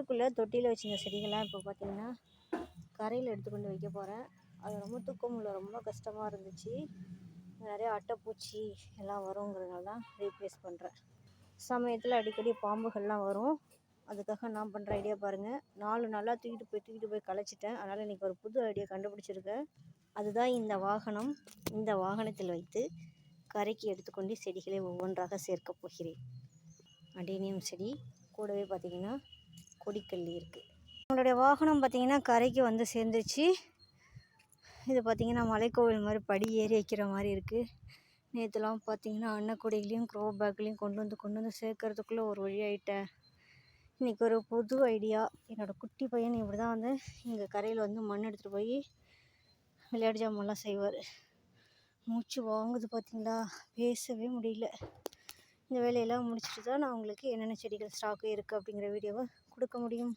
உள்ளுக்குள்ளே தொட்டியில் வச்சுருந்த செடிகள்லாம் இப்போ பார்த்திங்கன்னா கரையில் எடுத்துக்கொண்டு வைக்க போகிறேன். அது ரொம்ப தூக்கம் உள்ள ரொம்ப கஷ்டமாக இருந்துச்சு. நிறைய அட்டைப்பூச்சி எல்லாம் வருங்கிறதுனால தான் ரீப்ளேஸ் பண்ணுறேன். சமயத்தில் அடிக்கடி பாம்புகள்லாம் வரும். அதுக்காக நான் பண்ணுற ஐடியா பாருங்கள் நாலு நாளாக தூக்கிட்டு போய் தூக்கிட்டு போய் கலைச்சிட்டேன் அதனால் இன்றைக்கி ஒரு புது ஐடியா கண்டுபிடிச்சிருக்கேன். அதுதான் இந்த வாகனம். இந்த வாகனத்தில் வைத்து கரைக்கு எடுத்துக்கொண்டு செடிகளை ஒவ்வொன்றாக சேர்க்கப் போகிறேன். அடேனியம் செடி. கூடவே பார்த்திங்கன்னா கொடிக்கல்லி இருக்குது நம்மளுடைய வாகனம் பார்த்திங்கன்னா கரைக்கு வந்து சேர்ந்துச்சு இது பார்த்திங்கன்னா மலைக்கோவில் மாதிரி படி ஏறி வைக்கிற மாதிரி இருக்குது நேற்றுலாம் பார்த்திங்கன்னா அன்னக்கூடைகளையும் க்ரோ பேக்லேயும் கொண்டு வந்து கொண்டு வந்து சேர்க்கறதுக்குள்ளே ஒரு வழி ஆயிட்டேன் இன்றைக்கி ஒரு புது ஐடியா. என்னோடய குட்டி பையன் இப்படி தான் வந்து இங்கே கரையில் வந்து மண் எடுத்துகிட்டு போய் விளையாட்டு ஜாமான்லாம் செய்வார். மூச்சு வாங்குது பார்த்திங்களா பேசவே முடியல. இந்த வேலையெல்லாம் முடிச்சுட்டு தான் நான் உங்களுக்கு என்னென்ன செடிகள் ஸ்டாக்கு இருக்குது அப்படிங்கிற வீடியோவை கொடுக்க முடியும்.